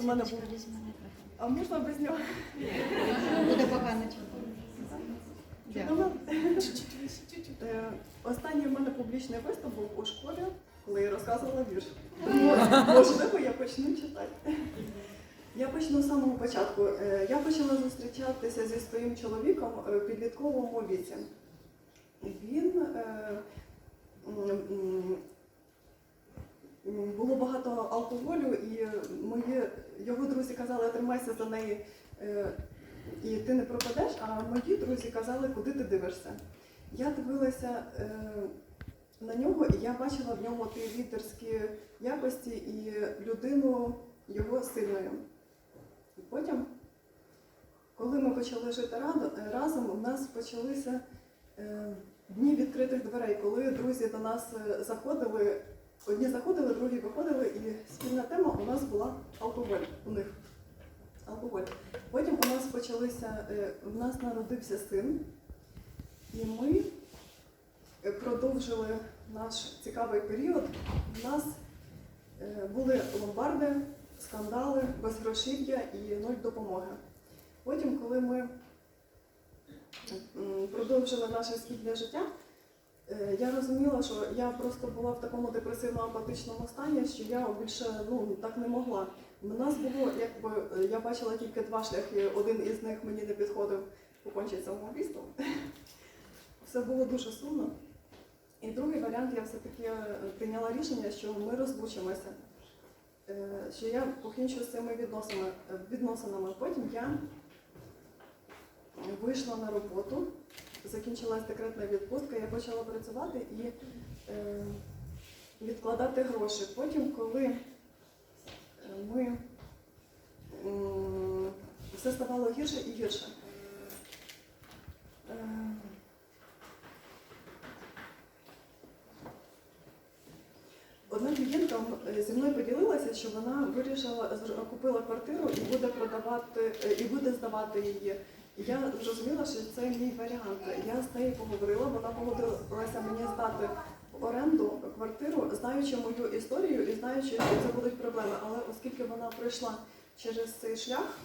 у мене був. А можна без нього? Буде погано. Дякую. Е, Останній в мене публічний виступ був у школі, коли я розказувала вірш. Тому, можливо, я почну читати. Я почну з самого початку. Е, Я почала зустрічатися зі своїм чоловіком е, в підлітковому віці. Він е, було багато алкоголю, і мої його друзі казали, тримайся за неї, е, і ти не пропадеш. А мої друзі казали, куди ти дивишся. Я дивилася е, на нього, і я бачила в ньому ті лідерські якості і людину його сильною. І потім, коли ми почали жити разом, у нас почалися е, дні відкритих дверей, коли друзі до нас е, заходили, одні заходили, другі виходили, і спільна тема у нас була алкоголь у них. Алкоголь. Потім у нас почалися, е, в нас народився син, і ми е, продовжили наш цікавий період. У нас е, були ломбарди, скандали, безгрошів'я і нуль допомоги. Потім, коли ми продовжили наше спільне життя, е, я розуміла, що я просто була в такому депресивно-апатичному стані, що я більше ну, так не могла. У нас було, якби е, я бачила тільки два шляхи, один із них мені не підходив покончити самоубійством. Все було дуже сумно. І другий варіант я все-таки е, прийняла рішення, що ми розлучимося, Е, що я покінчу з цими відносинами. е, відносинами. Потім я вийшла на роботу, закінчилась декретна відпустка, я почала працювати і е, відкладати гроші. Потім, коли е, ми м, все ставало гірше і гірше. Е, Одна клієнтка е, зі мною поділилася, що вона вирішила купила квартиру і буде продавати е, і буде здавати її. Я зрозуміла, що це мій варіант. Я з нею поговорила, вона погодилася мені здати в оренду квартиру, знаючи мою історію і знаючи, що це будуть проблеми. Але оскільки вона пройшла через цей шлях,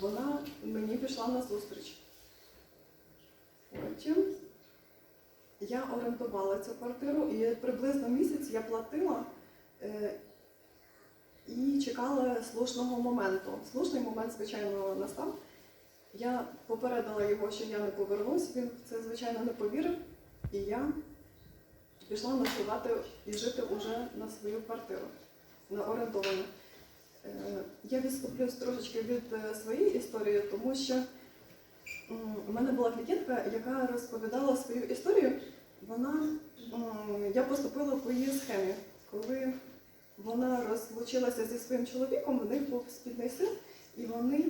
вона мені пішла на зустріч. Потім я орендувала цю квартиру і приблизно місяць я платила е, і чекала слушного моменту. Слушний момент, звичайно, настав. Я попередила його, що я не повернусь, він в це, звичайно, не повірив. І я пішла ночувати і жити уже на свою квартиру, на орендовану. Е, Я відступлюсь трошечки від е, своєї історії, тому що у мене була клієнтка, яка розповідала свою історію. Вона, я поступила по її схемі. Коли вона розлучилася зі своїм чоловіком, в них був спільний син, і вони,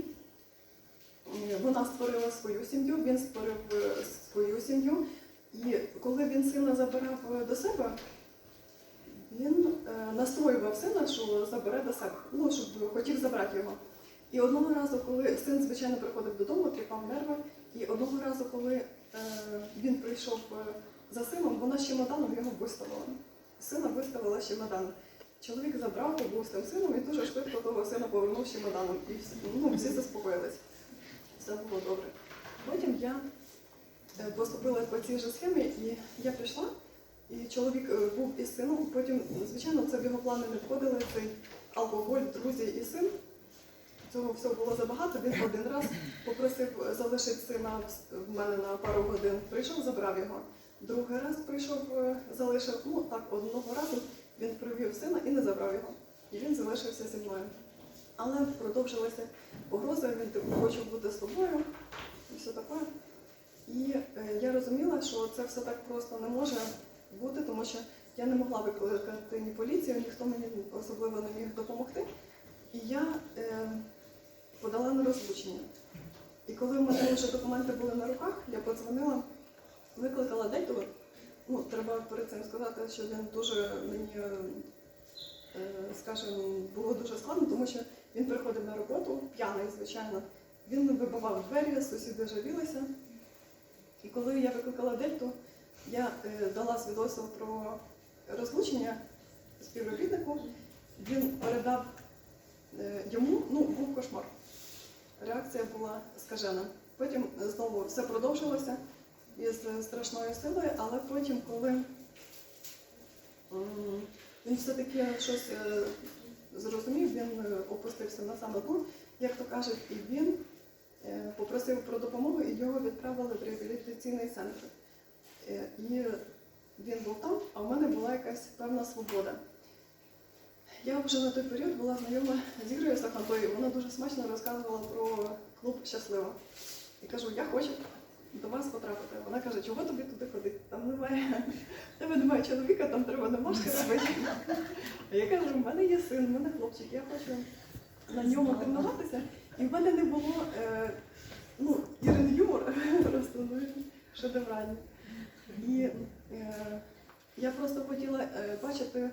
вона створила свою сім'ю, він створив е, свою сім'ю. І коли він сина забирав е, до себе, він е, настроював сина, що забере до себе, ну, щоб хотів забрати його. І одного разу, коли син, звичайно, приходив додому, тріпав нерви, і одного разу, коли е, він прийшов е, за сином, вона з чемоданом його виставила. Сина виставила з чемоданом. Чоловік забрав, побув з тим сином і дуже швидко того сина повернув з чемоданом. І всі, ну, всі заспокоїлись. Все було добре. Потім я е, поступила по цій же схемі, і я пішла, і чоловік е, був із сином. Потім, звичайно, це в його плани не входили, цей алкоголь, друзі і син. Цього всього було забагато. Він один раз попросив залишити сина в- в мене на пару годин. Прийшов, забрав його. Другий раз прийшов, е, залишив. Ну так, одного разу він привів сина і не забрав його. І він залишився зі мною. Але продовжилися погрози, він хоче бути з тобою і все таке. І е, я розуміла, що це все так просто не може бути, тому що я не могла викликати ні поліцію, ніхто мені особливо не міг допомогти. І я е, подала на розлучення. І коли в мене вже документи були на руках, я подзвонила, викликала дядьку. Ну, треба перед цим сказати, що він дуже мені, е, скажімо, було дуже складно, тому що він приходив на роботу, п'яний, звичайно. Він вибивав двері, сусіди жалілися. І коли я викликала дельту, я е, дала свідоцтво про розлучення співробітнику. Він передав е, йому ну, був кошмар. Реакція була скажена. Потім знову все продовжилося із страшною силою, але потім, коли м, він все-таки щось е, зрозумів, він е, опустився на саме дно, як то кажуть, і він е, попросив про допомогу і його відправили в реабілітаційний центр. Е, І він був там, а в мене була якась певна свобода. Я вже на той період була знайома з Ігорем Сахантою, вона дуже смачно розказувала про клуб Щаслива. І кажу, я хочу до вас потрапити. Вона каже, чого тобі туди ходити? Там немає, тебе немає чоловіка, там треба домашки робити. А я кажу, в мене є син, в мене хлопчик, я хочу на ньому тренуватися. І в мене не було е, ну, Ірин юмор, просто ну, шедевральний. І е, я просто хотіла е, бачити,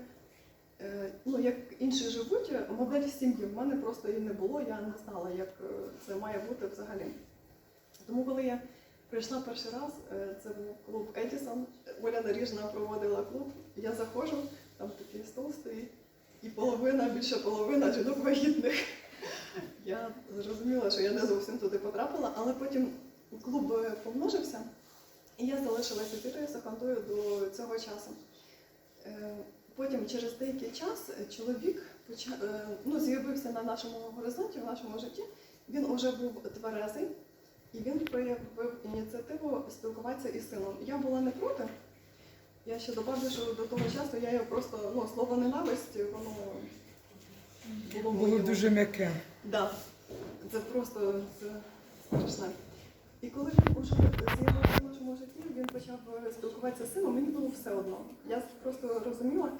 е, ну, як інші живуть, е, модель сім'ї. В мене просто її не було, я не знала, як е, це має бути взагалі. Тому коли я прийшла перший раз, е, це був клуб Едісон, Оля Наріжна проводила клуб, я заходжу, там такий стол стоїть, і половина, більше половина жінок вагітних. Я зрозуміла, що я не зовсім туди потрапила, але потім клуб е, помножився, і я залишилася з Ірою Сахантою до цього часу. Е, Потім, через деякий час, чоловік поча- е, ну, з'явився на нашому горизонті, в нашому житті. Він вже був тверезий, і він проявив ініціативу спілкуватися із сином. Я була не проти. Я ще добавлю, що до того часу я його просто ну, слово ненависть, воно було Було моєму. дуже м'яке. Да, це просто це страшне. І коли він уже з'явився в нашому житті, він почав спілкуватися з сином, мені було все одно. Я просто розуміла,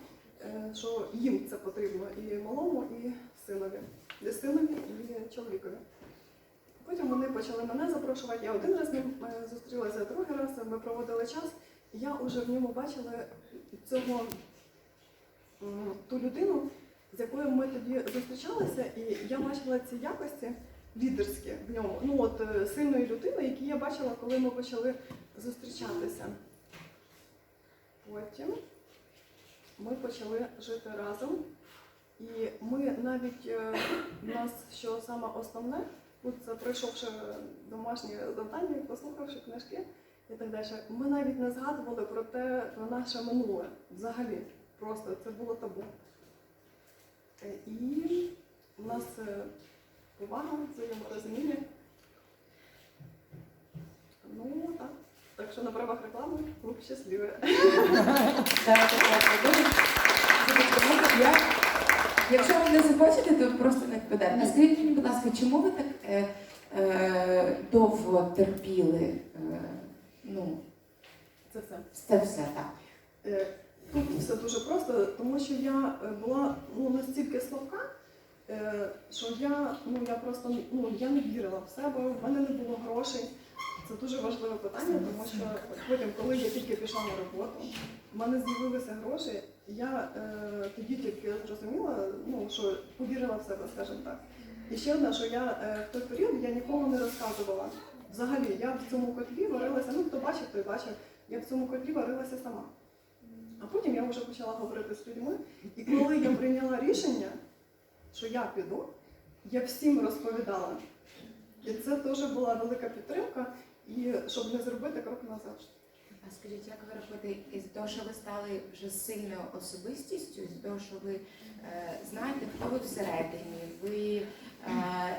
е, що їм це потрібно і малому, і синові, і синові, і чоловікові. Потім вони почали мене запрошувати. Я один раз з ним е, зустрілася, другий раз ми проводили час. І я вже в ньому бачила цього ту людину, з якою ми тоді зустрічалися, і я бачила ці якості лідерські в ньому. Ну от е, сильної людини, які я бачила, коли ми почали зустрічатися. Потім ми почали жити разом. І ми навіть е, в нас, що саме основне, от пройшовши домашнє завдання, послухавши книжки і так далі, ми навіть не згадували про те, про наше минуле взагалі. Просто це було табу. Е, І в нас е, повага, взаєморозуміння. Ну так. Так що на правах реклами клуб щасливий. Я, якщо ви не захочете, то просто не відповідайте. Скажіть мені, будь ласка, чому ви так е, е, довго терпіли? Е, ну, Це все. це все так. Е, Тут все дуже просто, тому що я е, була ну, настільки слабка, е, що я, ну, я просто ну, я не вірила в себе, в мене не було грошей. Це дуже важливе питання, тому що потім, коли я тільки пішла на роботу, в мене з'явилися гроші, я е, тоді тільки зрозуміла, що повірила в себе, скажімо так. І ще одне, що я е, в той період я нікому не розказувала. Взагалі, я в цьому котлі варилася, ну хто бачив, той бачив, я в цьому котлі варилася сама. А потім я вже почала говорити з людьми, і коли я прийняла рішення, що я піду, я всім розповідала. І це теж була велика підтримка, і щоб не зробити крок назад. А скажіть, як ви рахуєте, із того, що ви стали вже сильною особистістю, з того, що ви е, знаєте, хто ви всередині, ви е,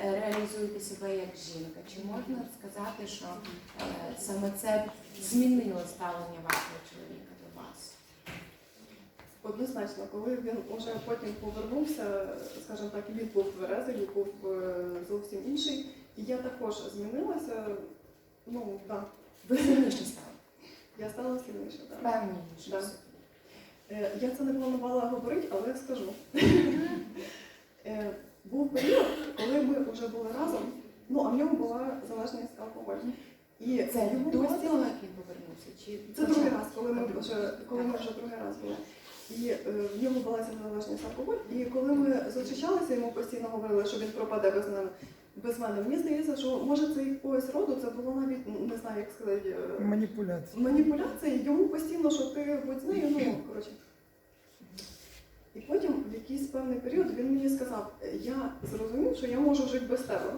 реалізуєте себе як жінка? Чи можна сказати, що е, саме це змінило ставлення вашого чоловіка до вас? Однозначно, коли він уже потім повернувся, скажімо так, він був тверезий, він був е, зовсім інший, і я також змінилася. Ну так, Ви сильніше стали, я стала сильніше. Так. певніше. Да. Е, Я це не планувала говорити, але я скажу. Е, Був період, коли ми вже були разом, ну а в ньому була залежність алкоголю. І Це йому до постійно- як він повернувся? Чи Це другий раз, коли ми вже коли ми вже другий раз були. І е, в нього була ця залежність алкоголь. І коли ми зустрічалися, йому постійно говорили, що він пропаде без мене. Без мене. Мені здається, що може це якогось роду, це було навіть не знаю, як сказати. е, Маніпуляція. маніпуляції, йому постійно, що ти будь з нею, ну коротше. І потім в якийсь певний період він мені сказав, сказав, я зрозумів, що я можу жити без тебе.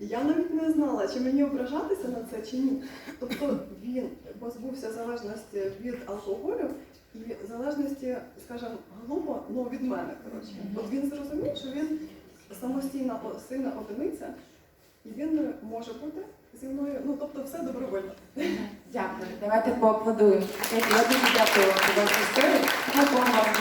Я навіть не знала, чи мені ображатися на це, чи ні. Тобто він позбувся залежності від алкоголю і залежності, скажімо, глупо, ну від мене. Коротше. От він зрозумів, що він самостійна сильна одиниця, єдиною може бути зі мною. Ну тобто все добровольно. Дякую. Давайте поаплодуємо. Я дуже дякую вам за